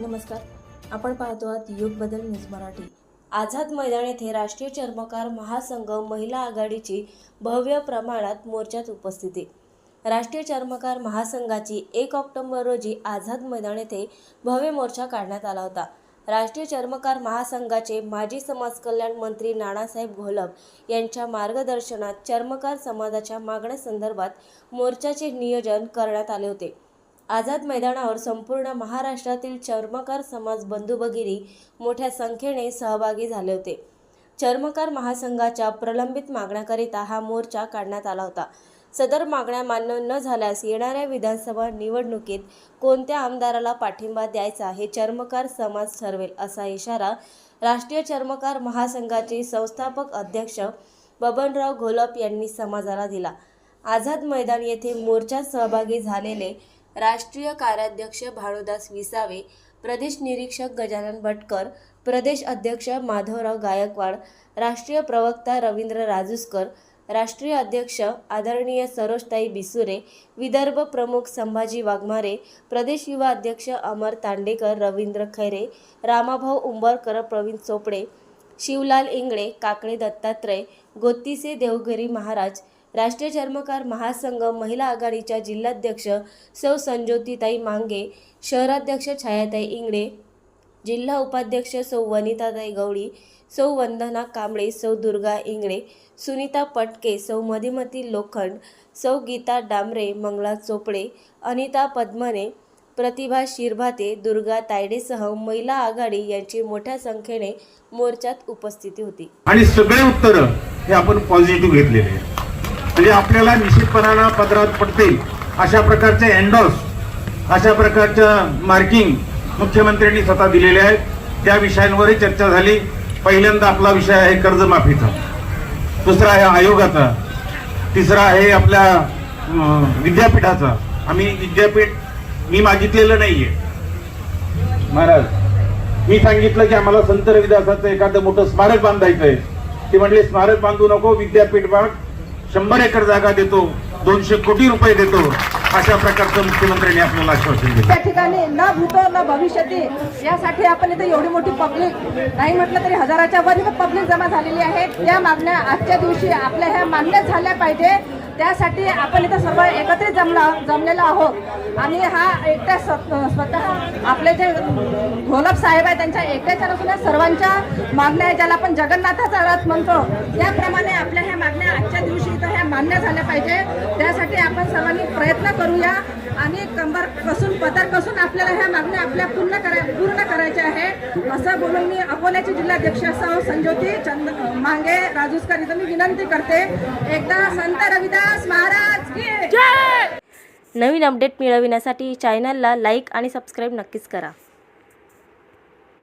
नमस्कार. आपण पाहतो आहात युग बदल न्यूज मराठी. आझाद मैदान येथे राष्ट्रीय चर्मकार महासंघ महिला आघाडीची भव्य प्रमाणात मोर्चात उपस्थिती. राष्ट्रीय चर्मकार महासंघाची एक ऑक्टोबर रोजी आझाद मैदान येथे भव्य मोर्चा काढण्यात आला होता. राष्ट्रीय चर्मकार महासंघाचे माजी समाज कल्याण मंत्री नानासाहेब घोलप यांच्या मार्गदर्शनात चर्मकार समाजाच्या मागण्यासंदर्भात मोर्चाचे नियोजन करण्यात आले होते. आझाद मैदानावर संपूर्ण महाराष्ट्रातील चर्मकार समाज बंधू भगिनी मोठ्या संख्येने सहभागी झाले होते. चर्मकार महासंघाच्या प्रलंबित मागण्याकरिता हा मोर्चा काढण्यात आला होता. सदर मागण्या मान्य न झाल्यास येणाऱ्या विधानसभा निवडणुकीत कोणत्या आमदाराला पाठिंबा द्यायचा हे चर्मकार समाज ठरवेल असा इशारा राष्ट्रीय चर्मकार महासंघाचे संस्थापक अध्यक्ष बबनराव घोलप यांनी समाजाला दिला. आझाद मैदान येथे मोर्चात सहभागी झालेले राष्ट्रीय कार्याध्यक्ष भानुदास विसावे प्रदेश निरीक्षक गजानन भटकर प्रदेश अध्यक्ष माधवराव गायकवाड राष्ट्रीय प्रवक्ता रवींद्र राजूसकर राष्ट्रीय अध्यक्ष आदरणीय सरोजताई बिसुरे विदर्भ प्रमुख संभाजी वाघमारे प्रदेश युवा अध्यक्ष अमर तांडेकर रवींद्र खैरे रामाभाऊ उंबरकर प्रवीण चोपडे शिवलाल इंगळे काकडे दत्तात्रय गोत्तीसे देवघरी महाराज राष्ट्रीय चर्मकार महासंघ महिला आघाडीच्या जिल्हाध्यक्ष सौ संज्योतीताई मांगे शहराध्यक्ष छायाताई इंगळे जिल्हा उपाध्यक्ष सौ वनिताताई गवळी सौ वंदना कांबळे सौ दुर्गा इंगळे सुनीता पटके सौ मधिमती लोखंड सौ गीता डांबरे मंगला चोपडे अनिता पद्मने प्रतिभा शिरभाते दुर्गा तायडेसह महिला आघाडी यांची मोठ्या संख्येने मोर्चात उपस्थिती होती आणि सगळे उत्तर हे आपण पॉझिटिव्ह घेतलेले आहे. म्हणजे आपल्याला निश्चितपणाला पदरात पडतील अशा प्रकारचे एन्डॉस अशा प्रकारच्या मार्किंग मुख्यमंत्र्यांनी स्वतः दिलेले आहेत. त्या विषयांवरही चर्चा झाली. पहिल्यांदा आपला विषय आहे कर्जमाफीचा. दुसरा आहे आयोगाचा. तिसरा आहे आपल्या विद्यापीठाचा. आम्ही विद्यापीठ मी मागितलेलं नाहीये. महाराज मी सांगितलं की आम्हाला संत रविदासाचं एखादं मोठं स्मारक बांधायचं आहे ते म्हणले स्मारक बांधू नको विद्यापीठ बांध. शंभर एकर जागा देतो दोनशे कोटी रुपये देतो अशा प्रकारचं मुख्यमंत्र्यांनी आपल्याला आश्वासन दिलं. त्या ठिकाणी न भूत न भविष्यती यासाठी आपण इथे एवढी मोठी पब्लिक नाही म्हटलं तरी हजाराच्या वर पब्लिक जमा झालेली आहे. त्या मागण्या आजच्या दिवशी आपल्या ह्या मान्य झाल्या पाहिजे. त्यासाठी आपण इथं सर्व एकत्रित जमला जमलेलो आहोत. आणि हा एकट्या स्वतः आपले जे घोलप साहेब आहे त्यांच्या एकट्याच्या नसून सर्वांच्या मागण्या आहेत ज्याला आपण जगन्नाथाचा रथ म्हणतो. त्याप्रमाणे आपल्या ह्या मागण्या मान्य झाल्या पाहिजे. त्यासाठी आपण सर्वांनी प्रयत्न करूया. आणि कंबर कसून पदर कसून आपल्याला ह्या मागण्या आपल्या पूर्ण करा पूर्ण करायच्या आहे. असं बोलून मी अकोल्याचे जिल्हाध्यक्ष सौ संज्योती चंद मांगे राजूसकर इथं मी विनंती करते. एकदा संत रविदास महाराज की नवीन अपडेट मिळविण्यासाठी चॅनलला लाईक आणि सबस्क्राईब नक्कीच करा.